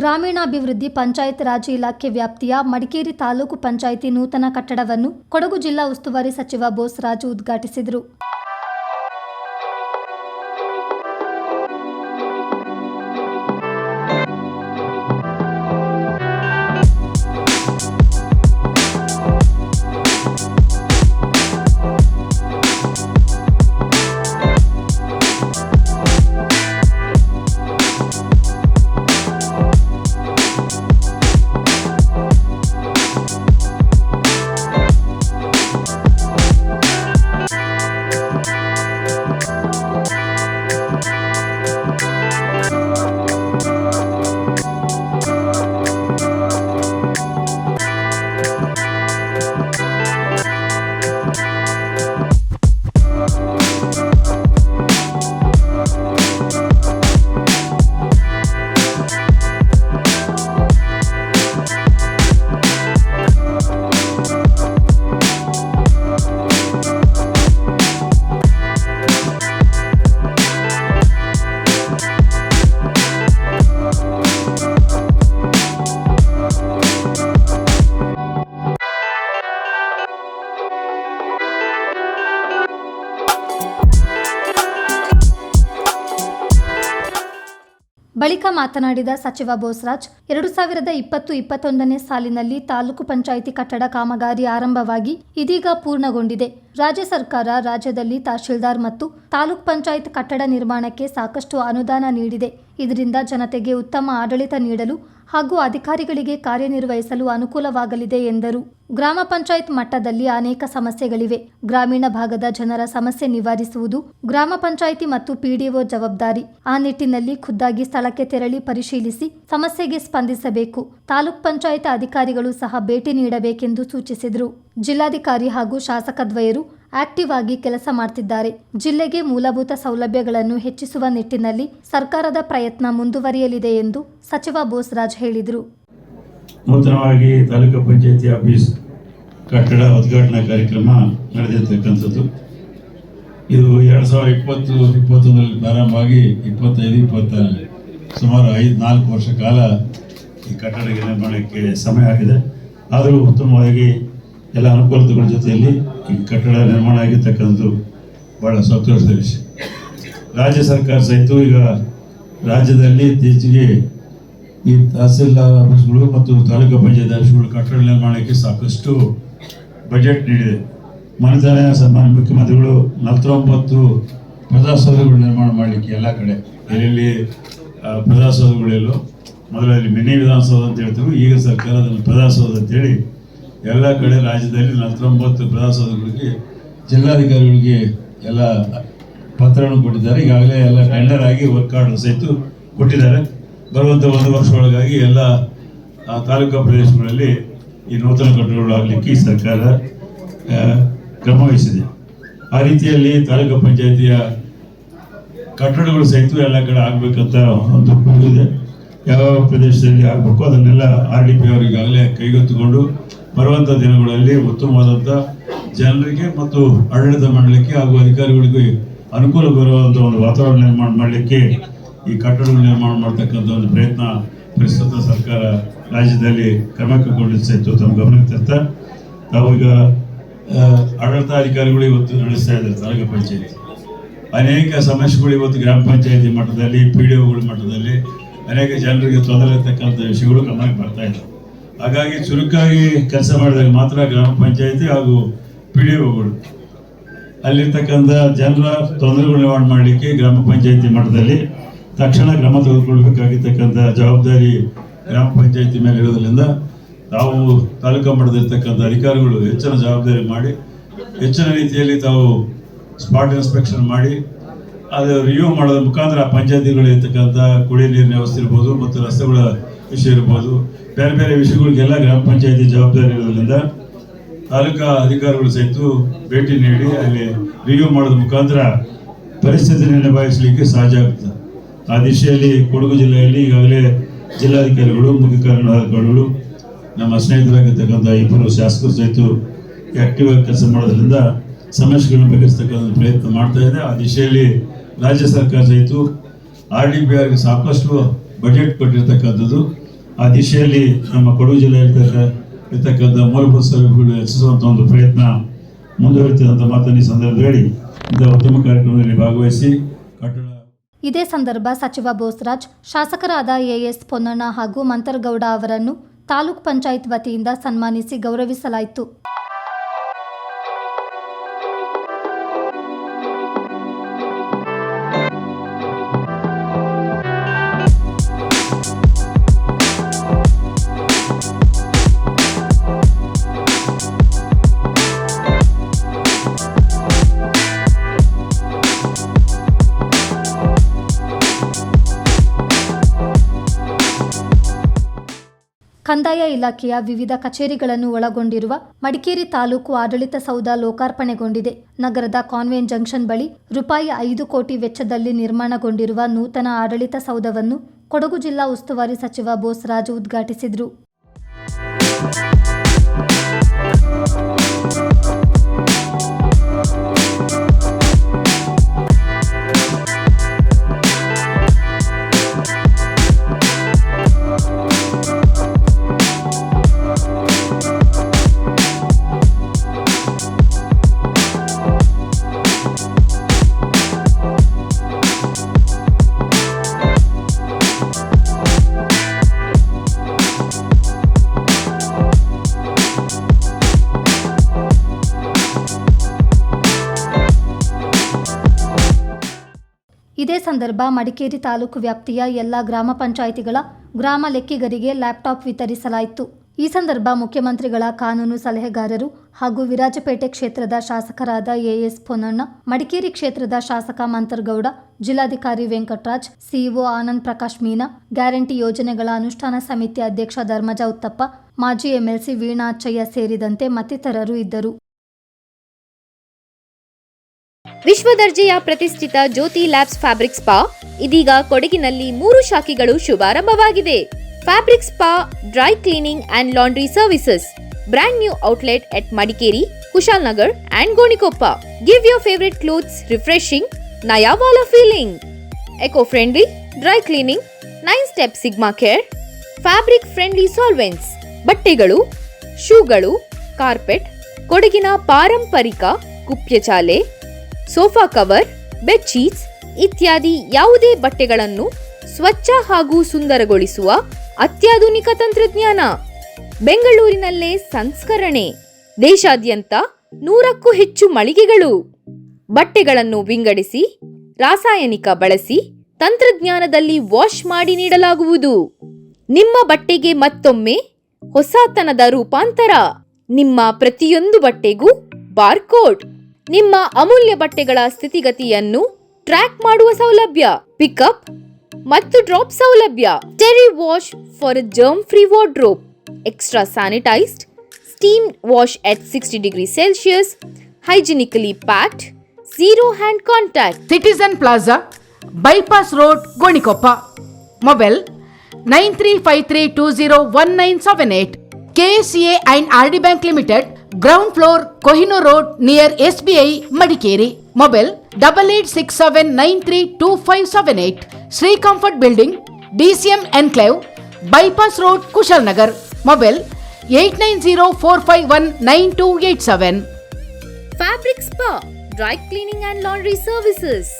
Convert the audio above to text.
ಗ್ರಾಮೀಣಾಭಿವೃದ್ಧಿ ಪಂಚಾಯತ್ ರಾಜ್ ಇಲಾಖೆ ವ್ಯಾಪ್ತಿಯ ಮಡಿಕೇರಿ ತಾಲೂಕು ಪಂಚಾಯಿತಿ ನೂತನ ಕಟ್ಟಡವನ್ನು ಕೊಡಗು ಜಿಲ್ಲಾ ಉಸ್ತುವಾರಿ ಸಚಿವ ಬೋಸರಾಜು ಉದ್ಘಾಟಿಸಿದರು. ಬಳಿಕ ಮಾತನಾಡಿದ ಸಚಿವ ಬೋಸರಾಜ್, ಎರಡು ಸಾವಿರದ ಇಪ್ಪತ್ತು ಇಪ್ಪತ್ತೊಂದನೇ ಸಾಲಿನಲ್ಲಿ ತಾಲೂಕು ಪಂಚಾಯಿತಿ ಕಟ್ಟಡ ಕಾಮಗಾರಿ ಆರಂಭವಾಗಿ ಇದೀಗ ಪೂರ್ಣಗೊಂಡಿದೆ. ರಾಜ್ಯ ಸರ್ಕಾರ ರಾಜ್ಯದಲ್ಲಿ ತಹಶೀಲ್ದಾರ್ ಮತ್ತು ತಾಲೂಕ್ ಪಂಚಾಯತ್ ಕಟ್ಟಡ ನಿರ್ಮಾಣಕ್ಕೆ ಸಾಕಷ್ಟು ಅನುದಾನ ನೀಡಿದೆ. ಇದರಿಂದ ಜನತೆಗೆ ಉತ್ತಮ ಆಡಳಿತ ನೀಡಲು ಹಾಗೂ ಅಧಿಕಾರಿಗಳಿಗೆ ಕಾರ್ಯನಿರ್ವಹಿಸಲು ಅನುಕೂಲವಾಗಲಿದೆ ಎಂದರು. ಗ್ರಾಮ ಪಂಚಾಯತ್ ಮಟ್ಟದಲ್ಲಿ ಅನೇಕ ಸಮಸ್ಯೆಗಳಿವೆ. ಗ್ರಾಮೀಣ ಭಾಗದ ಜನರ ಸಮಸ್ಯೆ ನಿವಾರಿಸುವುದು ಗ್ರಾಮ ಪಂಚಾಯಿತಿ ಮತ್ತು ಪಿಡಿಒ ಜವಾಬ್ದಾರಿ. ಆ ನಿಟ್ಟಿನಲ್ಲಿ ಖುದ್ದಾಗಿ ಸ್ಥಳಕ್ಕೆ ತೆರಳಿ ಪರಿಶೀಲಿಸಿ ಸಮಸ್ಯೆಗೆ ಸ್ಪಂದಿಸಬೇಕು. ತಾಲೂಕ್ ಪಂಚಾಯತ್ ಅಧಿಕಾರಿಗಳು ಸಹ ಭೇಟಿ ನೀಡಬೇಕೆಂದು ಸೂಚಿಸಿದರು. ಜಿಲ್ಲಾಧಿಕಾರಿ ಹಾಗೂ ಶಾಸಕದ್ವಯರು ಆಕ್ಟಿವ್ ಆಗಿ ಕೆಲಸ ಮಾಡ್ತಿದ್ದಾರೆ. ಜಿಲ್ಲೆಗೆ ಮೂಲಭೂತ ಸೌಲಭ್ಯಗಳನ್ನು ಹೆಚ್ಚಿಸುವ ನಿಟ್ಟಿನಲ್ಲಿ ಸರ್ಕಾರದ ಪ್ರಯತ್ನ ಮುಂದುವರಿಯಲಿದೆ ಎಂದು ಸಚಿವ ಬೋಸ್ರಾಜ್ ಹೇಳಿದರು. ನೂತನವಾಗಿ ತಾಲೂಕು ಪಂಚಾಯತಿ ಆಫೀಸ್ ಕಟ್ಟಡ ಉದ್ಘಾಟನಾ ಕಾರ್ಯಕ್ರಮ ನಡೆದಿರ್ತಕ್ಕಂಥದ್ದು. ಇದು ಎರಡು ಸಾವಿರದ ಇಪ್ಪತ್ತು, ಇಪ್ಪತ್ತೊಂದರಲ್ಲಿ ಪ್ರಾರಂಭವಾಗಿ ಇಪ್ಪತ್ತೈದು, ಇಪ್ಪತ್ತ ಸುಮಾರು ಐದು, ನಾಲ್ಕು ವರ್ಷ ಕಾಲ ಈ ಕಟ್ಟಡ ನಿರ್ಮಾಣಕ್ಕೆ ಸಮಯ ಆಗಿದೆ. ಆದರೂ ಉತ್ತಮವಾಗಿ ಎಲ್ಲ ಅನುಕೂಲತೆಗಳ ಜೊತೆಯಲ್ಲಿ ಈ ಕಟ್ಟಡ ನಿರ್ಮಾಣ ಆಗಿರ್ತಕ್ಕಂಥದ್ದು ಬಹಳ ಸಂತೋಷದ ವಿಷಯ. ರಾಜ್ಯ ಸರ್ಕಾರ ಸಹಿತ ಈಗ ರಾಜ್ಯದಲ್ಲಿ ಇತ್ತೀಚೆಗೆ ಈ ತಹಸೀಲ್ದಾರ್ ಆಫೀಸ್ಗಳು ಮತ್ತು ತಾಲೂಕು ಪಂಚಾಯತ್ ಆಫೀಸ್ಗಳು ಕಟ್ಟಡ ನಿರ್ಮಾಣಕ್ಕೆ ಸಾಕಷ್ಟು ಬಜೆಟ್ ನೀಡಿದೆ. ಮನೆತನ ಸನ್ಮಾನ ಮುಖ್ಯಮಂತ್ರಿಗಳು ನಲವತ್ತೊಂಬತ್ತು ಪ್ರಜಾಸೌಧಗಳು ನಿರ್ಮಾಣ ಮಾಡಲಿಕ್ಕೆ ಎಲ್ಲ ಕಡೆ. ಎಲ್ಲೆಲ್ಲಿ ಪ್ರಜಾಸೌಧಗಳಿಲ್ಲೋ ಮೊದಲಲ್ಲಿ ಮಿನಿ ವಿಧಾನಸೌಧ ಅಂತ ಹೇಳ್ತೇವೆ, ಈಗ ಸರ್ಕಾರ ಅದನ್ನು ಪ್ರಜಾಸೌಧ ಅಂತೇಳಿ ಎಲ್ಲ ಕಡೆ ರಾಜ್ಯದಲ್ಲಿ ನಲವತ್ತೊಂಬತ್ತು ಪ್ರಜಾಸೌಧಗಳಿಗೆ ಜಿಲ್ಲಾಧಿಕಾರಿಗಳಿಗೆ ಎಲ್ಲ ಪತ್ರವನ್ನು ಕೊಟ್ಟಿದ್ದಾರೆ. ಈಗಾಗಲೇ ಎಲ್ಲ ಟೆಂಡರ್ ಆಗಿ ವರ್ಕ್ ಆರ್ಡರ್ ಸಹಿತ ಕೊಟ್ಟಿದ್ದಾರೆ. ಬರುವಂಥ ಒಂದು ವರ್ಷ ಒಳಗಾಗಿ ಎಲ್ಲ ತಾಲೂಕು ಪ್ರದೇಶಗಳಲ್ಲಿ ಈ ನೂತನ ಕಟ್ಟಡಗಳು ಆಗಲಿಕ್ಕೆ ಈ ಸರ್ಕಾರ ಕ್ರಮವಹಿಸಿದೆ ಕ್ರಮ ವಹಿಸಿದೆ. ಆ ರೀತಿಯಲ್ಲಿ ತಾಲೂಕು ಪಂಚಾಯತಿಯ ಕಟ್ಟಡಗಳು ಸಹಿತ ಎಲ್ಲ ಕಡೆ ಆಗಬೇಕಂತ ಒಂದು ಇದೆ ಯಾವ ಪ್ರದೇಶದಲ್ಲಿ ಆಗಬೇಕು ಅದನ್ನೆಲ್ಲ ಆರ್ ಡಿ ಪಿ ಅವರು ಈಗಾಗಲೇ ಕೈಗೆತ್ತಿಕೊಂಡು ಬರುವಂಥ ದಿನಗಳಲ್ಲಿ ಉತ್ತಮವಾದಂಥ ಜನರಿಗೆ ಮತ್ತು ಆಡಳಿತ ಮಾಡಲಿಕ್ಕೆ ಹಾಗೂ ಅಧಿಕಾರಿಗಳಿಗೆ ಅನುಕೂಲ ಬರುವಂಥ ಒಂದು ವಾತಾವರಣ ನಿರ್ಮಾಣ ಮಾಡಲಿಕ್ಕೆ ಈ ಕಟ್ಟಡಗಳು ನಿರ್ಮಾಣ ಮಾಡ್ತಕ್ಕಂಥ ಒಂದು ಪ್ರಯತ್ನ ಪ್ರಸ್ತುತ ಸರ್ಕಾರ ರಾಜ್ಯದಲ್ಲಿ ಕ್ರಮ ತಮ್ಮ ಗಮನಕ್ಕೆ ತರ್ತಾ ತಾವು ಈಗ ಆ, ಆಡಳಿತಾಧಿಕಾರಿಗಳು ಇವತ್ತು ನಡೆಸ್ತಾ ಇದ್ದಾರೆ ತಾಲೂಕು ಪಂಚಾಯತಿ. ಅನೇಕ ಸಮಸ್ಯೆಗಳು ಇವತ್ತು ಗ್ರಾಮ ಪಂಚಾಯತಿ ಮಟ್ಟದಲ್ಲಿ ಪಿ ಡಿ ಒಗಳ ಮಟ್ಟದಲ್ಲಿ ಅನೇಕ ಜನರಿಗೆ ತೊಂದರೆ ಇರ್ತಕ್ಕಂಥ ವಿಷಯಗಳು ಗಮನಕ್ಕೆ ಬರ್ತಾ ಇದ್ದಾವೆ ಹಾಗಾಗಿ ಚುರುಕಾಗಿ ಕೆಲಸ ಮಾಡಿದಾಗ ಮಾತ್ರ ಗ್ರಾಮ ಪಂಚಾಯತಿ ಹಾಗೂ ಪಿ ಡಿ ಒಗಳು ಅಲ್ಲಿರ್ತಕ್ಕಂಥ ಜನರ ತೊಂದರೆಗಳು ನಿವಾರಣೆ ಮಾಡಲಿಕ್ಕೆ ಗ್ರಾಮ ಪಂಚಾಯತಿ ಮಟ್ಟದಲ್ಲಿ ತಕ್ಷಣ ಕ್ರಮ ತೆಗೆದುಕೊಳ್ಬೇಕಾಗಿರ್ತಕ್ಕಂಥ ಜವಾಬ್ದಾರಿ ಗ್ರಾಮ ಪಂಚಾಯತಿ ಮೇಲೆ ಇರೋದ್ರಿಂದ ತಾವು ತಾಲೂಕಾ ಮಟ್ಟದಲ್ಲಿರ್ತಕ್ಕಂಥ ಅಧಿಕಾರಿಗಳು ಹೆಚ್ಚಿನ ಜವಾಬ್ದಾರಿ ಮಾಡಿ, ಹೆಚ್ಚಿನ ರೀತಿಯಲ್ಲಿ ತಾವು ಸ್ಪಾಟ್ ಇನ್ಸ್ಪೆಕ್ಷನ್ ಮಾಡಿ, ಅದು ರಿವ್ಯೂ ಮಾಡೋದ್ರ ಮುಖಾಂತರ ಆ ಪಂಚಾಯತಿಗಳು ಇರ್ತಕ್ಕಂಥ ಕುಡಿಯ ನೀರಿನ ವ್ಯವಸ್ಥೆ ಇರ್ಬೋದು ಮತ್ತು ರಸ್ತೆಗಳ ವಿಷಯ ಇರ್ಬೋದು. ಬೇರೆ ಬೇರೆ ವಿಷಯಗಳಿಗೆಲ್ಲ ಗ್ರಾಮ ಪಂಚಾಯತಿ ಜವಾಬ್ದಾರಿ ಇರೋದ್ರಿಂದ ತಾಲೂಕಾ ಅಧಿಕಾರಿಗಳು ಸಹಿತ ಭೇಟಿ ನೀಡಿ ಅಲ್ಲಿ ರಿವ್ಯೂ ಮಾಡೋದ್ರ ಮುಖಾಂತರ ಪರಿಸ್ಥಿತಿಯನ್ನು ನಿಭಾಯಿಸಲಿಕ್ಕೆ ಸಹಜ ಆಗುತ್ತೆ. ಆ ದಿಶೆಯಲ್ಲಿ ಕೊಡಗು ಜಿಲ್ಲೆಯಲ್ಲಿ ಈಗಾಗಲೇ ಜಿಲ್ಲಾಧಿಕಾರಿಗಳು, ಮುಖ್ಯ ಕಾರ್ಯನಿರ್ವಾಹಕರುಗಳು, ನಮ್ಮ ಸ್ನೇಹಿತರಾಗಿರ್ತಕ್ಕಂಥ ಇಬ್ಬರು ಶಾಸಕರು ಸಹಿತ ಆಕ್ಟಿವ್ ಆಗಿ ಕೆಲಸ ಮಾಡೋದ್ರಿಂದ ಸಮಸ್ಯೆಗಳನ್ನು ಬಗೆಹರಿಸ್ತಕ್ಕಂಥ ಪ್ರಯತ್ನ ಮಾಡ್ತಾ ಇದೆ. ಆ ದಿಶೆಯಲ್ಲಿ ರಾಜ್ಯ ಸರ್ಕಾರ ಸಹಿತ ಆರ್ ಡಿ ಬಿ ಆರ್ಗೆ ಸಾಕಷ್ಟು ಬಜೆಟ್ ಕೊಟ್ಟಿರ್ತಕ್ಕಂಥದ್ದು. ಆ ದಿಶೆಯಲ್ಲಿ ನಮ್ಮ ಕೊಡಗು ಜಿಲ್ಲೆಯಲ್ಲಿ ಇರ್ತಕ್ಕಂಥ ಮೂಲಭೂತ ಸೌಲಭ್ಯಗಳು ಹೆಚ್ಚಿಸುವಂಥ ಒಂದು ಪ್ರಯತ್ನ ಮುಂದುವರಿತಂತ ಮಾತನ್ನು ಈ ಸಂದರ್ಭದಲ್ಲಿ ಇಂಥ ಉತ್ತಮ ಕಾರ್ಯಕ್ರಮದಲ್ಲಿ ಭಾಗವಹಿಸಿ ಕಟ್ಟಡ ಇದೇ ಸಂದರ್ಭ ಸಚಿವ ಬೋಸ್ರಾಜ್, ಶಾಸಕರಾದ ಎಎಸ್ ಪೊನ್ನಣ್ಣ ಹಾಗೂ ಮಂತರ್ಗೌಡ ಅವರನ್ನು ತಾಲೂಕ್ ಪಂಚಾಯತ್ ವತಿಯಿಂದ ಸನ್ಮಾನಿಸಿ ಗೌರವಿಸಲಾಯಿತು. ಕಂದಾಯ ಇಲಾಖೆಯ ವಿವಿಧ ಕಚೇರಿಗಳನ್ನು ಒಳಗೊಂಡಿರುವ ಮಡಿಕೇರಿ ತಾಲೂಕು ಆಡಳಿತ ಸೌಧ ಲೋಕಾರ್ಪಣೆಗೊಂಡಿದೆ. ನಗರದ ಕಾನ್ವೆಂಟ್ ಜಂಕ್ಷನ್ ಬಳಿ ರೂಪಾಯಿ ಐದು ಕೋಟಿ ವೆಚ್ಚದಲ್ಲಿ ನಿರ್ಮಾಣಗೊಂಡಿರುವ ನೂತನ ಆಡಳಿತ ಸೌಧವನ್ನು ಕೊಡಗು ಜಿಲ್ಲಾ ಉಸ್ತುವಾರಿ ಸಚಿವ ಬೋಸ್ರಾಜ್ ಉದ್ಘಾಟಿಸಿದರು. ಸಂದರ್ಭ ಮಡಿಕೇರಿ ತಾಲೂಕು ವ್ಯಾಪ್ತಿಯ ಎಲ್ಲ ಗ್ರಾಮ ಪಂಚಾಯಿತಿಗಳ ಗ್ರಾಮ ಲೆಕ್ಕಿಗರಿಗೆ ಲ್ಯಾಪ್ಟಾಪ್ ವಿತರಿಸಲಾಯಿತು. ಈ ಸಂದರ್ಭ ಮುಖ್ಯಮಂತ್ರಿಗಳ ಕಾನೂನು ಸಲಹೆಗಾರರು ಹಾಗೂ ವಿರಾಜಪೇಟೆ ಕ್ಷೇತ್ರದ ಶಾಸಕರಾದ ಎಎಸ್ ಪೊನ್ನಣ್ಣ, ಮಡಿಕೇರಿ ಕ್ಷೇತ್ರದ ಶಾಸಕ ಮಂತರ್ಗೌಡ, ಜಿಲ್ಲಾಧಿಕಾರಿ ವೆಂಕಟರಾಜ್, ಸಿಇಒ ಆನಂದ್ ಪ್ರಕಾಶ್ ಮೀನಾ, ಗ್ಯಾರಂಟಿ ಯೋಜನೆಗಳ ಅನುಷ್ಠಾನ ಸಮಿತಿ ಅಧ್ಯಕ್ಷ ಧರ್ಮಜ ಉತ್ತಪ್ಪ, ಮಾಜಿ ಎಂಎಲ್ಸಿ ವೀಣಾ ಅಚ್ಚಯ್ಯ ಸೇರಿದಂತೆ ಮತ್ತಿತರರು ಇದ್ದರು. ವಿಶ್ವ ದರ್ಜೆಯ ಪ್ರತಿಷ್ಠಿತ ಜ್ಯೋತಿ ಲ್ಯಾಬ್ಸ್ ಫ್ಯಾಬ್ರಿಕ್ ಸ್ಪಾ, ಇದೀಗ ಕೊಡಗಿನಲ್ಲಿ ಮೂರು ಶಾಖೆಗಳು ಶುಭಾರಂಭವಾಗಿದೆ. Fabric spa, dry cleaning and laundry services, brand new outlet at Madikeri, Kushal Nagar and Gonikoppa. Give your favourite clothes refreshing ನಯಾವಾಲ feeling eco friendly dry cleaning nine step sigma care fabric friendly solvents ಬಟ್ಟೆಗಳು ಶೂಗಳು carpet ಕೊಡಗಿನ ಪಾರಂಪರಿಕ ಕುಪ್ಯಚಾಲೆ sofa cover bedsheets ಇತ್ಯಾದಿ ಯಾವುದೇ ಬಟ್ಟೆಗಳನ್ನು ಸ್ವಚ್ಛ ಹಾಗೂ ಸುಂದರಗೊಳಿಸುವ ಅತ್ಯಾಧುನಿಕ ತಂತ್ರಜ್ಞಾನ. ಬೆಂಗಳೂರಿನಲ್ಲೇ ಸಂಸ್ಕರಣೆ. ದೇಶಾದ್ಯಂತ ನೂರಕ್ಕೂ ಹೆಚ್ಚು ಮಳಿಗೆಗಳು. ಬಟ್ಟೆಗಳನ್ನು ವಿಂಗಡಿಸಿ, ರಾಸಾಯನಿಕ ಬಳಸಿ, ತಂತ್ರಜ್ಞಾನದಲ್ಲಿ ವಾಶ್ ಮಾಡಿ ನೀಡಲಾಗುವುದು. ನಿಮ್ಮ ಬಟ್ಟೆಗೆ ಮತ್ತೊಮ್ಮೆ ಹೊಸತನದ ರೂಪಾಂತರ. ನಿಮ್ಮ ಪ್ರತಿಯೊಂದು ಬಟ್ಟೆಗೂ ಬಾರ್ಕೋಡ್. ನಿಮ್ಮ ಅಮೂಲ್ಯ ಬಟ್ಟೆಗಳ ಸ್ಥಿತಿಗತಿಯನ್ನು ಟ್ರ್ಯಾಕ್ ಮಾಡುವ ಸೌಲಭ್ಯ. ಪಿಕಪ್ ಮತ್ತು ಡ್ರಾಪ್ ಸೌಲಭ್ಯ. Terry wash for germ free wardrobe extra sanitised steam wash at sixty degree Celsius hygienically packed zero hand contact citizen plaza bypass road Gonikoppa mobile nine three five three two zero one nine seven eight A and R D bank limited ground floor Kohinoor road near S B I Madikeri mobile double eight six seven nine three two five seven eight Shri comfort building DCM enclave bypass road Kushal Nagar mobile eight nine zero four five one nine two eight seven fabric spa dry cleaning and laundry services